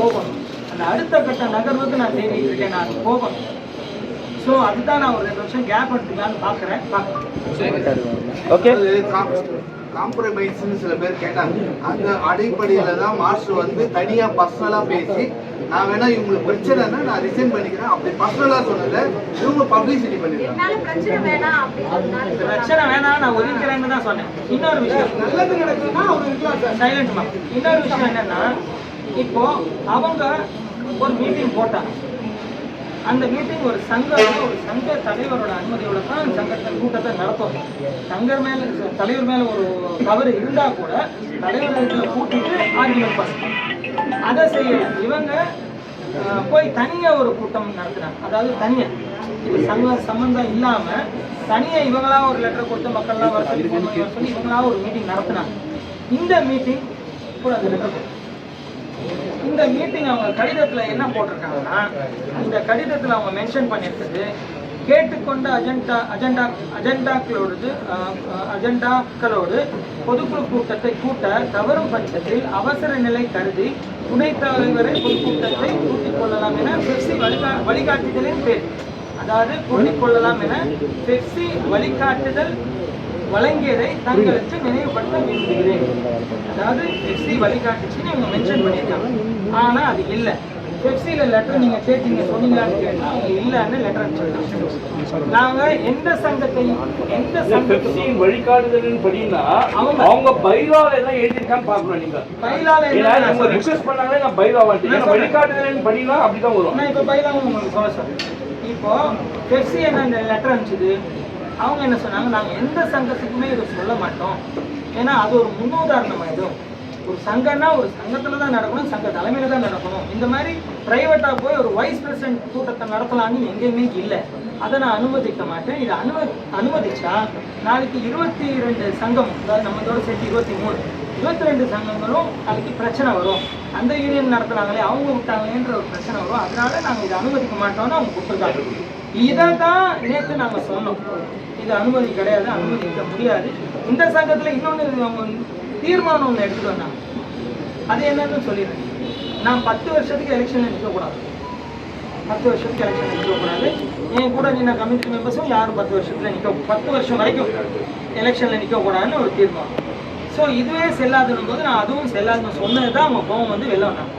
போகணும். அந்த அடுத்த கட்ட நகர்வுக்கு நான் தேடிட்டு இருக்கேன். நான் போகணும். ஸோ அதுதான் நான் ஒரு ரெண்டு வருஷம் கேப் எடுத்துக்கலான்னு பார்க்குறேன் பார்க்குறேன் ஓகே காம்ப்ரமைஸ்னு சில பேர் கேட்டாங்க. அந்த அடிப்படையில தான் மாஸ்டர் வந்து தனியா பர்சனலா பேசி நான் வேணா இவங்களுக்கு பிரச்சனைனா நான் ரிசைன் பண்ணிக்கிறேன். அப்படி பர்சனலா சொன்னதை இவங்க பப்ளிசிட்டி பண்ணிருக்காங்க பிரச்சனை வேணாம் பிரச்சனை வேணாம் நான் ஒதுக்கிறேன்னு தான் சொன்னேன். இன்னொரு விஷயம். நல்லது நடக்குதுன்னா அவர் இருக்கலாம் சைலண்ட் இன்னொரு விஷயம் என்னன்னா இப்போ அவங்க ஒரு மீட்டிங் போட்டாங்க. அந்த மீட்டிங் ஒரு சங்கம் ஒரு சங்க தலைவரோட அனுமதியோட தான் சங்கத்தின் சங்கத்தை கூட்டத்தை நடத்தும். சங்கர் மேல தலைவர் மேல ஒரு தவறு இருந்தா கூட தலைவர்கள் கூட்டிட்டு ஆர்குமெண்ட் பண்ணணும் அதை செய்யல இவங்க போய் தனியா ஒரு கூட்டம் நடத்துறாங்க. அதாவது தனியா. இது சங்க சம்பந்தம் இல்லாம தனியா இவங்களா ஒரு லெட்டர் கொடுத்து மக்கள்லாம் வர சொல்லி சொல்லி இவங்களா ஒரு மீட்டிங் நடத்தினாங்க. இந்த மீட்டிங் கூட அந்த லெட்டர் இந்த மீட்டிங் அவங்க கடிதத்தில் என்ன போட்டிருக்காங்கன்னா இந்த கடிதத்தில் அவங்க மென்ஷன் பண்ணியிருக்கிறது கேட்டுக்கொண்ட அஜெண்டா அஜெண்டா அஜெண்டாக்களோடு அஜெண்டாக்களோடு பொதுக்குழு கூட்டத்தை கூட்ட தவறும் பட்சத்தில் அவசர நிலை கருதி துணைத் தலைவரை பொதுக்கூட்டத்தை கூட்டிக் கொள்ளலாம் என பெப்சி வழிகா வழிகாட்டுதலின் பேர். அதாவது கூட்டிக் கொள்ளலாம் என பெப்சி வழிகாட்டுதல் வழங்கியதை தங்களுக்கு நினைவுபடுத்த விரும்புகிறேன். அதாவது பெப்சி வழிகாட்டுச்சுன்னு இவங்க மென்ஷன் பண்ணியிருக்காங்க. ஆனா அது இல்லை. பெப்சியில லெட்டர் நீங்க கேட்டீங்க சொன்னீங்களான்னு கேட்டா அவங்க இல்லைன்னு லெட்டர் அனுப்பிச்சிருக்காங்க நாங்க எந்த சங்கத்தை எந்த சங்கத்தை பெப்சியின் வழிகாட்டுதலின் படினா அவங்க- அவங்க பைலால எல்லாம் எழுதிருக்கான்னு பார்க்கணும் நீங்க. பைலால ஏன்னா என்ன இவங்க ரிக்வெஸ்ட் பண்ணாங்களே நான் பைலா சொல்றேன். வழிகாட்டுதலின் படினா அப்படிதான் வரும். நான் இப்போ பைலாவும் உங்களுக்கு சொல்ல சொல்றேன் இப்போ பெப்சி என்ன லெட்டர் அனுப்பிச்சது? அவங்க என்ன சொன்னாங்க நாங்கள் எந்த சங்கத்துக்குமே இதை சொல்ல மாட்டோம். ஏன்னா அது ஒரு முன்னுதாரணம் ஆயிடும். ஒரு சங்கம்னா ஒரு சங்கத்தில் தான் நடக்கணும் சங்க தலைமையில் தான் நடக்கணும். இந்த மாதிரி ப்ரைவேட்டாக போய் ஒரு வைஸ் பிரசிடென்ட் கூட்டத்தை நடத்தலாம்னு எங்கேயுமே இல்லை. அதை நான் அனுமதிக்க மாட்டேன். இதை அனுமதி அனுமதிச்சா நாளைக்கு இருபத்தி ரெண்டு சங்கம் அதாவது நம்மளோட சேர்த்து இருபத்தி மூணு இருபத்தி ரெண்டு சங்கங்களும் நாளைக்கு பிரச்சனை வரும். அந்த யூனியன் நடத்துகிறாங்களே அவங்க விட்டாங்களேன்ற ஒரு பிரச்சனை வரும். அதனால நாங்கள் இதை அனுமதிக்க மாட்டோம்னு அவங்க கொடுத்துருக்காங்க. இதை தான் நேற்று நாங்கள் சொன்னோம். இது அனுமதி கிடையாது அனுமதிக்க முடியாது. இந்த சங்கத்தில் இன்னொன்று அவங்க தீர்மானம் ஒன்று எடுத்துட்டு வந்தாங்க. அது என்னன்னு சொல்லிடுறேன். நான் பத்து வருஷத்துக்கு எலெக்ஷனில் நிற்கக்கூடாது பத்து வருஷத்துக்கு எலெக்ஷன் நிற்கக்கூடாது என் கூட நின்ன கமிட்டி மெம்பர்ஸும் யாரும் பத்து வருஷத்தில் நிற்க பத்து வருஷம் வரைக்கும் எலெக்ஷனில் நிற்கக்கூடாதுன்னு ஒரு தீர்மானம். ஸோ இதுவே செல்லாதுன்னு போது நான் அதுவும் செல்லாதுன்னு சொன்னது தான் அவங்க கோவம் வந்து வெளில வந்தாங்க.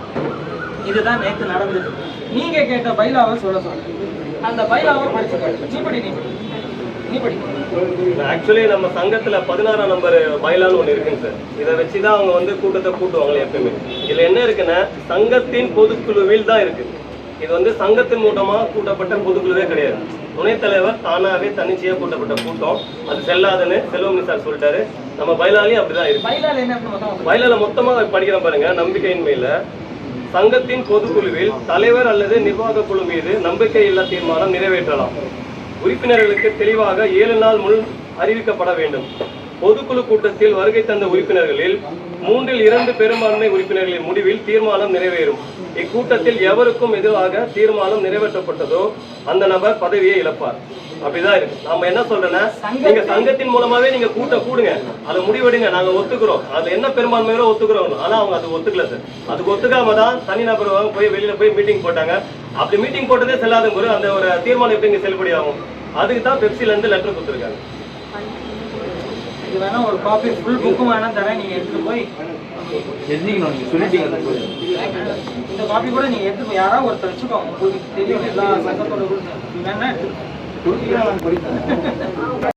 இதுதான் நேற்று நடந்தது. நீங்க கேட்ட பைலாவை சொல்ல சொல்றேன் அந்த பைலாவை படிச்சு. நீ படி நீ படி. ஆக்சுவலி நம்ம சங்கத்துல பதினாறாம் நம்பர் பைலான்னு ஒன்று இருக்குங்க சார். இதை வச்சு தான் அவங்க வந்து கூட்டத்தை கூட்டுவாங்களே எப்பயுமே. இதுல என்ன இருக்குன்னா சங்கத்தின் பொதுக்குழுவில் தான் இருக்கு. இது வந்து சங்கத்தின் மூலமா கூட்டப்பட்ட பொதுக்குழுவே கிடையாது. துணைத் தலைவர் தானாவே தன்னிச்சையா கூட்டப்பட்ட கூட்டம். அது செல்லாதுன்னு செல்வமணி சார் சொல்லிட்டாரு. நம்ம பைலாலையும் அப்படிதான் இருக்கு. மொத்தம். வயலால மொத்தமா படிக்கிறேன் பாருங்க நம்பிக்கையின்மையில. சங்கத்தின் பொதுக்குழுவில் தலைவர் அல்லது நிர்வாக குழு மீது நம்பிக்கை இல்லா தீர்மானம் நிறைவேற்றலாம். உறுப்பினர்களுக்கு தெளிவாக ஏழு நாள் முன் அறிவிக்கப்பட வேண்டும். பொதுக்குழு கூட்டத்தில் வருகை தந்த உறுப்பினர்களில் மூன்றில் இரண்டு பெரும்பான்மை உறுப்பினர்களின் முடிவில் தீர்மானம் நிறைவேறும். இக்கூட்டத்தில் எவருக்கும் எதிராக தீர்மானம் நிறைவேற்றப்பட்டதோ அந்த நபர் பதவியை இழப்பார். அப்படிதான் இருக்கு. நாம என்ன சொல்றேன்னா நீங்க சங்கத்தின் மூலமாவே நீங்க கூட்டம் கூடுங்க. அதை முடிவெடுங்க. நாங்க ஒத்துக்கிறோம். அது என்ன பெரும்பான்மையோட ஒத்துக்கிறோம். ஆனா அவங்க அது ஒத்துக்கல சார். அதுக்கு ஒத்துக்காம தான் தனிநபர் வாங்க போய் வெளியில போய் மீட்டிங் போட்டாங்க. அப்படி மீட்டிங் போட்டதே செல்லாத அந்த ஒரு தீர்மானம் எப்படி இங்க செல்லுபடி ஆகும் அதுக்கு தான் பெப்சில இருந்து லெட்டர் கொடுத்துருக்காங்க. இது வேணா ஒரு காப்பி ஃபுல் புக்கும் வேணா தரேன். நீங்க எடுத்துட்டு போய் எதிரிக்கணும் நீங்க சொல்லிட்டீங்க இந்த காப்பி கூட நீங்க எடுத்துட்டு போய் யாராவது ஒருத்தர் வச்சுக்கோங்க. உங்களுக்கு தெரியும் எல்லா சங்கத்தோட. வேணா.